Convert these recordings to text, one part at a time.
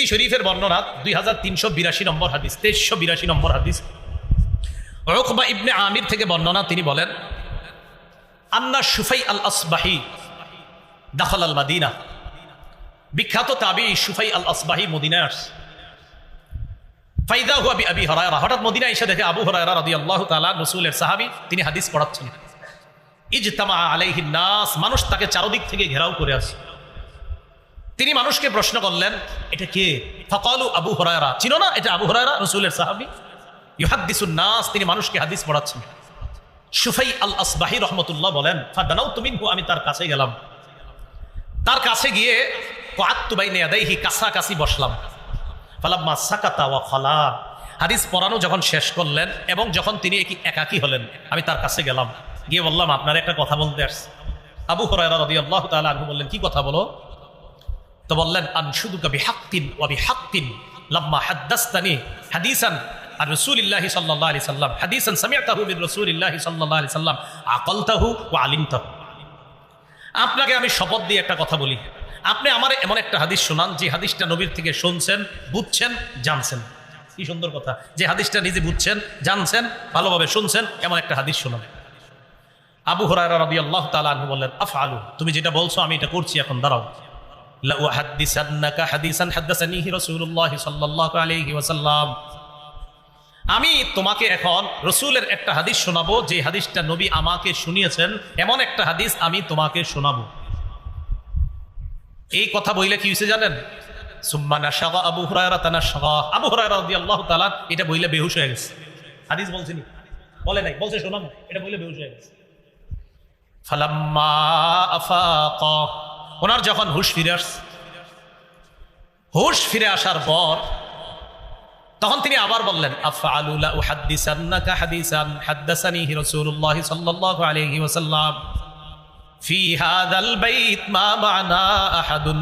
তিরমিজি শরীফের বর্ণনা দুই হাজার তিনশো বিরাশি নম্বর হাদিস, তেইশশো বিরাশি নম্বর হাদিস। রকবা ইবনে আমির থেকে বর্ণনা, তিনি বলেন, আন্না সুফাই আল আসবাহি দাখল আল মাদিনা বিখ্যাত তাবি সুফাই আল আসবাহি আসছে। ফাইদা হুয়া আবি হরায়রা। হঠাৎ মদিনা এসে দেখে আবু হরায়রা রাদিয়াল্লাহু তাআলা রাসূলের সাহাবী, তিনি হাদিস পড়াচ্ছেন। ইজতামা আলাইহিন নাস মানুষ তাকে চারদিক থেকে ঘেরাও করে আছে তিনি মানুষকে প্রশ্ন করলেন, এটা কে? ফকালু আবু হরায়রা। চিনো না? এটা আবু হরায়রা, রাসূলের সাহাবী। ইউহাদ্দিসুন নাস, তিনি মানুষকে হাদিস পড়াচ্ছেন। সুফাই আল আসবাহি রহমতুল্লাহ বলেন ফাদানাউ তুমিনহু আমি তার কাছে গেলাম। তার কাছে গিয়ে কোয়াত্তু বাইনে আদাইহি কাছাকাছি বসলাম। ফালাম্মা সাকাতা ওয়া খলা। হাদিস পড়ানো যখন শেষ করলেন এবং যখন তিনি একাকী হলেন, আমি তার কাছে গেলাম। গিয়ে বললাম, আপনার একটা কথা বলতে আসছি। আবু হরায়রা রাদিয়াল্লাহু তাআলা আনহু বললেন, কি কথা বলো? তো বললেন, আনশুদুকা বিহাক্কিন ওয়া বিহাক্কিন লাম্মা হাদ্দাসতানি হাদিসান আর রাসূলিল্লাহি সাল্লাল্লাহু আলাইহি সাল্লাম। হাদিসান সামিআতাহু মিন রাসূলিল্লাহি সাল্লাল্লাহু আলি সাল্লাম। আকালতাহু ওয়া আলিমতাহু। আপনাকে আমি শপথ দিয়ে একটা কথা বলি। আপনি আমার এমন একটা হাদিস শোনান, যে হাদিসটা নবীর থেকে শুনছেন, বুঝছেন, জানছেন। কি সুন্দর কথা। যে হাদিসটা নিজে বুঝছেন, জানছেন, ভালোভাবে শুনছেন, এমন একটা হাদিস শোনান আবু হরায়রা রবি তাআলা আনহু বললেন আফ আলু তুমি যেটা বলছো আমি এটা করছি, এখন দাঁড়াও। আমি তোমাকে এখন রসুলের একটা হাদিস শোনাবো, যে হাদিসটা নবী আমাকে শুনিয়েছেন, এমন একটা হাদিস আমি তোমাকে শোনাবো। এই কথা বইলে কি হয়েছে জানেন? সুম্মানা আবু আবু এটা বইলে বেহুশ হয়ে গেছে। হাদিস বলছিনি বলে নাই, বলছে শোনাবো, এটা বইলে বেহুশ হয়ে গেছে। ওনার যখন হুশ ফিরে আস, হুশ ফিরে আসার পর তখন তিনি আবার বললেন হাদিসান মা আহাদুন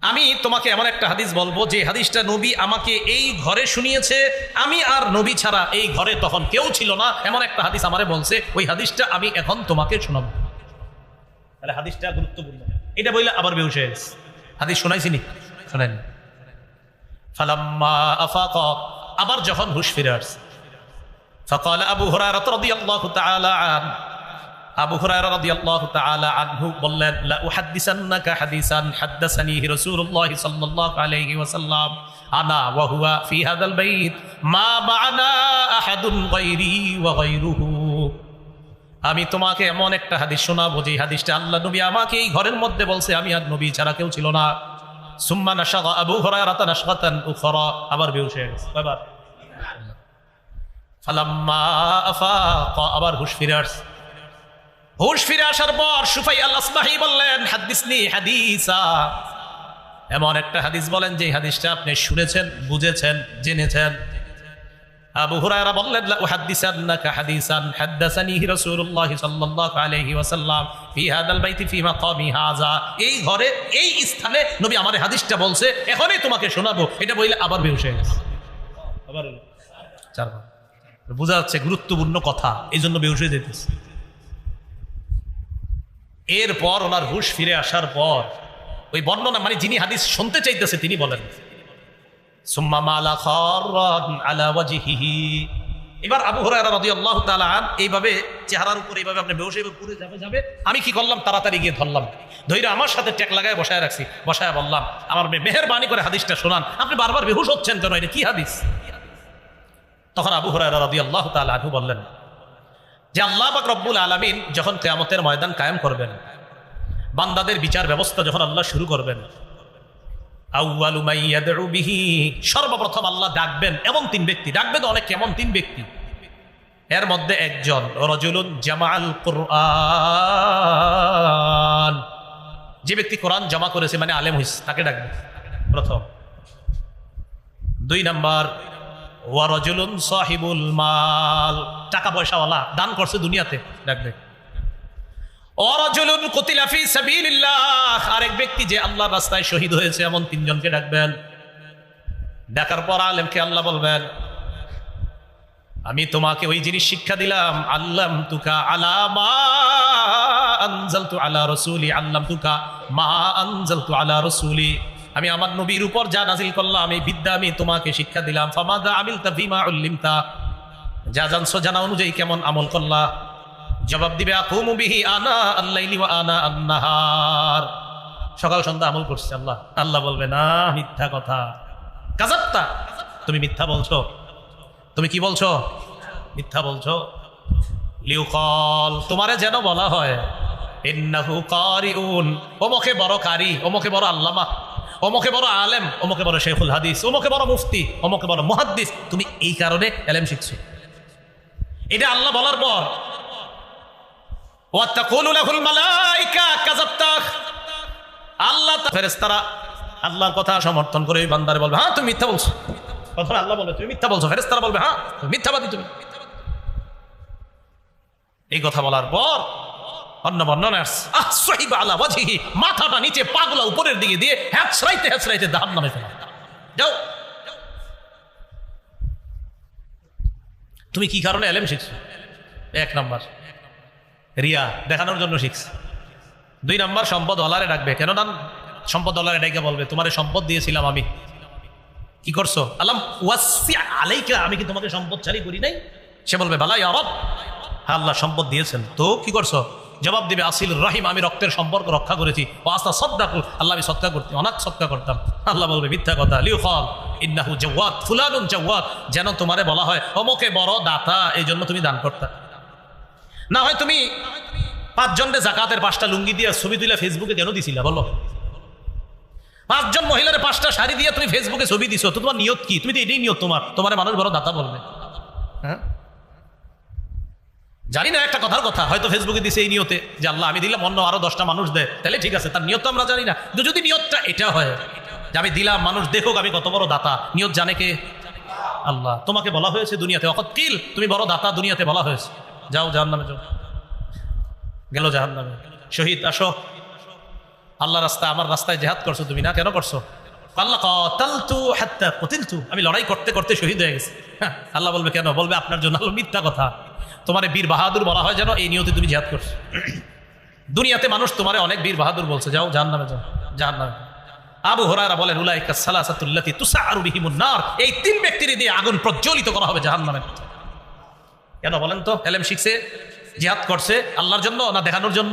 আমি তোমাকে এমন একটা হাদিস বলব, যে হাদিসটা নবী আমাকে এই ঘরে শুনিয়েছে, আমি আর নবী ছাড়া এই ঘরে তখন কেউ ছিল না, এমন একটা হাদিস আমারে বলছে, ওই হাদিসটা আমি এখন তোমাকে শোনাবো। তাহলে হাদিসটা গুরুত্বপূর্ণ এটা বললে আবার বেহুশ হয়ে গেছে হাদিস শোনাইছিনি শোনাইনি ফালাম্মা আফাকা আবার যখন হুশ ফিরে আসছে فقال أبو هريرة رضي الله تعالى عنه আবু হুরায়রা রাদিয়াল্লাহু তাআলা আনহু বললেন লা উহাদ্দিসান্নাকা হাদিসান হাদ্দাসানিহি রাসূলুল্লাহ সাল্লাল্লাহু আলাইহি ওয়াসাল্লাম আনা ওয়া হুয়া ফি হাদাল বাইত মা মা'না আহাদুন গায়রি ওয়া গায়রুহু আমি তোমাকে এমন একটা হাদিস শোনাবো যে হাদিসটা আল্লাহ নবী আমাকে এই ঘরের মধ্যে বলছে, আমি আর নবী ছাড়া কেউ ছিল না। সুম্মা নাশাগা আবু উখরা। আবার আবার হুশ হুশ ফিরে আসার পর বললেন এমন একটা হাদিস বলেন যে হাদিসটা আপনি শুনেছেন, বুঝেছেন, জেনেছেন। আবু হুরায়রা বললেন, লা উহাদ্দিসান্নাকা হাদিসান হাদ্দাসানিহি রাসূলুল্লাহ সাল্লাল্লাহু আলাইহি ওয়াসাল্লাম ফি হাদাল বাইতি ফি মাকামি হাযা। এই ঘরে, এই স্থানে নবী আমার হাদিসটা বলছে, এখনই তোমাকে শোনাবো। এটা বললে আবার বেহুশ হয়ে আবার চারবার বোঝা যাচ্ছে গুরুত্বপূর্ণ কথা এই জন্য বেহুশ হয়ে যেতেছে। এরপর ওনার হুশ ফিরে আসার পর, ওই বর্ণনা মানে যিনি হাদিস শুনতে চাইতেছে, তিনি বলেন সুম্মা মালা খাররান আলা ওয়াজহিহি এবার আবু হুরায়রা রাদিয়াল্লাহু তাআলা আন, এইভাবে চেহারার উপর এইভাবে আপনি হয়ে পুরো যাবে যাবে। আমি কি করলাম? তাড়াতাড়ি গিয়ে ধরলাম। ধৈর্য আমার সাথে ট্যাক লাগায় বসায় রাখছি। বসায় বললাম, আমার মেহেরবানি করে হাদিসটা শোনান। আপনি বারবার বেহুশ হচ্ছেন কেন? এটা কি হাদিস? তখন আবু হুরায়রা রাদিয়াল্লাহু তাআলা আনহু বললেন, যে আল্লাহ পাক রব্বুল আলামিন যখন কিয়ামতের ময়দান কায়েম করবেন, বান্দাদের বিচার ব্যবস্থা যখন আল্লাহ শুরু করবেন সর্বপ্রথম আল্লাহ ডাকবেন এমন তিন ব্যক্তি। ডাকবে তো অনেক এমন তিন ব্যক্তি। এর মধ্যে একজন, রজুলুন জামাল কোরআন। যে ব্যক্তি কোরআন জমা করেছে মানে আলেম হইস তাকে ডাকবে। প্রথম। দুই নাম্বার ওয়ারজুলুন সাহিবুল মাল। টাকা পয়সাওয়ালা, দান করছে দুনিয়াতে, ডাকবে। আরেক ব্যক্তি যে আল্লাহর রাস্তায় শহীদ হয়েছে, এমন তিনজনকে ডাকবেন। ডাকার পর আলেমকে আল্লাহ বলবেন, আমি তোমাকে ওই জিনিস শিক্ষা দিলাম আল্লাম তুকা আলামা আলা রাসূলি, আল্লামতুকা মা আমি আমার নবীর উপর যা নাজিল করলাম আমি বিদ্যা আমি তোমাকে শিক্ষা দিলাম। ফামাদা আমিলতা উল্লিমতা। যা জানছো জানা অনুযায়ী কেমন আমল করলা? জবাব দিবে, আকুমু বিহি আনা আল্লাইলি আনা আন্নাহার। সকাল সন্ধ্যা আমল করছে আল্লাহ। আল্লাহ বলবে, না, মিথ্যা কথা। কাজাপ্তা তুমি মিথ্যা বলছো। তুমি কি বলছো? মিথ্যা বলছো। লিউকল, তোমারে যেন বলা হয়, ইন্নাহু কারিউন ওমকে বড় কারি ওমকে বড় আল্লামা ওমকে বড় আলেম ওমকে বড় শেখুল হাদিস ওমকে বড় মুফতি ওমকে বড় মুহাদ্দিস। তুমি এই কারণে এলেম শিখছো। এটা আল্লাহ বলার পর আল্লাহ ফেরেশতারা আল্লাহর কথা সমর্থন করে ওই বান্দারে বলবে হ্যাঁ তুমি মিথ্যা বলছো। কথা আল্লাহ বলবে তুমি মিথ্যা বলছো। ফেরেশতারা বলবে হ্যাঁ মিথ্যাবাদী তুমি। এই কথা বলার পর অন্য বর্ণনা আহ সহিবা আলা ওয়াজহিহি, মাথাটা নিচে পাগলা উপরের দিকে দিয়ে হ্যাচড়াইতে হ্যাচড়াইতে দাহান নামে ফেলা। যাও। তুমি কি কারণে এলেম শিখছো? এক নাম্বার। রিয়া, দেখানোর জন্য শিখছে। দুই নাম্বার সম্পদ অলারে ডাকবে। কেন না সম্পদ অলারে ডাইকে বলবে? তোমার সম্পদ দিয়েছিলাম আমি। কি করছ? আল্লাহ ওয়াসি আলাইকা, আমি কি তোমাকে সম্পদ চারি করি নাই? সে বলবে ভালাই অরব হ্যাঁ আল্লাহ সম্পদ দিয়েছেন। তো কি করছ? জবাব দিবে, আসিল রাহিম, আমি রক্তের সম্পর্ক রক্ষা করেছি। ও আস্তা সদ্দা আল্লাহ আমি সৎকা করতাম অনাথ সৎকা করতাম। আল্লাহ বলবে, মিথ্যা কথা লিউ ফল ইন্নাহু জাওয়াত, ফুলানুন জাওয়াত। যেন তোমারে বলা হয়, অমকে বড় দাতা এই জন্য তুমি দান করতা। না হয় তুমি পাঁচজনকে জাকাতের পাঁচটা লুঙ্গি দিয়ে ছবি তুলে ফেসবুকে কেন দিছিলা বলো? পাঁচজন মহিলার পাঁচটা শাড়ি দিয়ে তুমি ফেসবুকে ছবি দিছো তো তোমার নিয়ত কি? তুমি তো এটাই নিয়ত তোমার তোমার মানুষ বড় দাতা বলবে। হ্যাঁ? জানি না একটা কথার কথা হয়তো ফেসবুকে দিছে এই নিয়তে যে আল্লাহ আমি দিলাম অন্য আরও দশটা মানুষ দেয় তাহলে ঠিক আছে তার নিয়ত তো আমরা জানি না। কিন্তু যদি নিয়তটা এটা হয় যে আমি দিলাম মানুষ দেখুক আমি কত বড় দাতা নিয়ত জানে কে? আল্লাহ। তোমাকে বলা হয়েছে দুনিয়াতে অকত কিল তুমি বড় দাতা দুনিয়াতে বলা হয়েছে। যাও জাহান নামে যাও গেল জাহান নামে শহীদ আসো। আল্লাহ রাস্তা আমার রাস্তায় জেহাদ করছ তুমি না? কেন করছ? আমি লড়াই করতে করতে শহীদ হয়ে গেছি। হ্যাঁ, আল্লাহ বলবে কেন? বলবে আপনার জন্য মিথ্যা কথা। তোমার বীর বাহাদুর বলা হয় যেন এই নিয়তে তুমি জেহাদ করছ। দুনিয়াতে মানুষ তোমারে অনেক বীর বাহাদুর বলছে। যাও জাহান নামে যাও। জাহান নামে আবু হরারা বলেন উলাইকা সালাসাতুল্লাতি বিহিমুন নার। এই তিন ব্যক্তির দিয়ে আগুন প্রজ্বলিত করা হবে জাহান্নামে। কেন বলেন তো? এলেম শিখছে জিহাদ করছে আল্লাহর জন্য না দেখানোর জন্য?